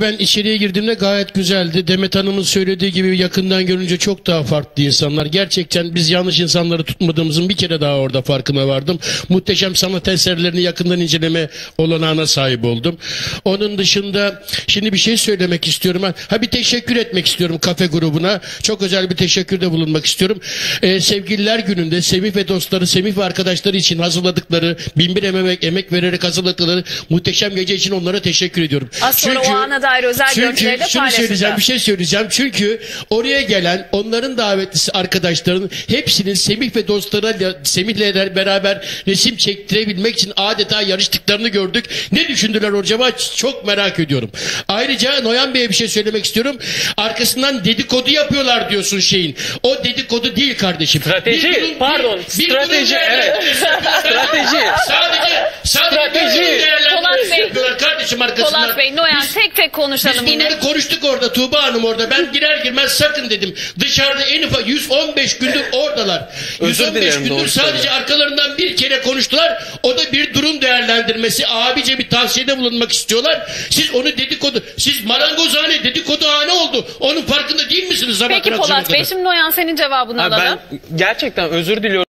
Ben içeriye girdiğimde gayet güzeldi. Demet Hanım'ın söylediği gibi yakından görünce çok daha farklı insanlar. Gerçekten biz yanlış insanları tutmadığımızın bir kere daha orada farkına vardım. Muhteşem sanat eserlerini yakından inceleme olanağına sahip oldum. Onun dışında şimdi bir şey söylemek istiyorum. Ha bir teşekkür etmek istiyorum kafe grubuna. Çok özel bir teşekkürde bulunmak istiyorum. Ee, sevgililer gününde Semih ve dostları, Semih ve arkadaşları için hazırladıkları, binbir emek, emek vererek hazırladıkları muhteşem gece için onlara teşekkür ediyorum. Az sonra o ana dair özel çünkü görüntüleri de şunu söyleyeceğim, bir şey söyleyeceğim. Çünkü oraya gelen onların davetlisi arkadaşların hepsinin Semih ve dostlarıyla Semih'le beraber resim çektirebilmek için adeta yarıştıklarını gördük. Ne düşündüler acaba çok merak ediyorum. Ayrıca Noyan Bey'e bir şey söylemek istiyorum. Arkasından dedikodu yapıyorlar diyorsun şeyin. O dedikodu değil kardeşim. Strateji, Bir pardon, bir strateji, durum evet. Strateji. Sadece, sadece Strateji. bir durum değerlendirmesi Polat Bey. Kardeşim arkasından. Polat Bey, Noyan Biz- tek tek biz konuşalım yine. bunları konuştuk orada Tuğba Hanım orada. Ben girer girmez sakın dedim. Dışarıda en ufak 115 gündür oradalar. Özür 115 dilerim gündür sadece arkalarından bir kere konuştular. O da bir durum değerlendirmesi. Abice bir tavsiyede bulunmak istiyorlar. Siz onu dedikodu, siz marangozhane dedikoduhane oldu. Onun farkında değil misiniz? Peki Polat Bey şimdi Noyan senin cevabını Ha, alalım. ben gerçekten özür diliyorum.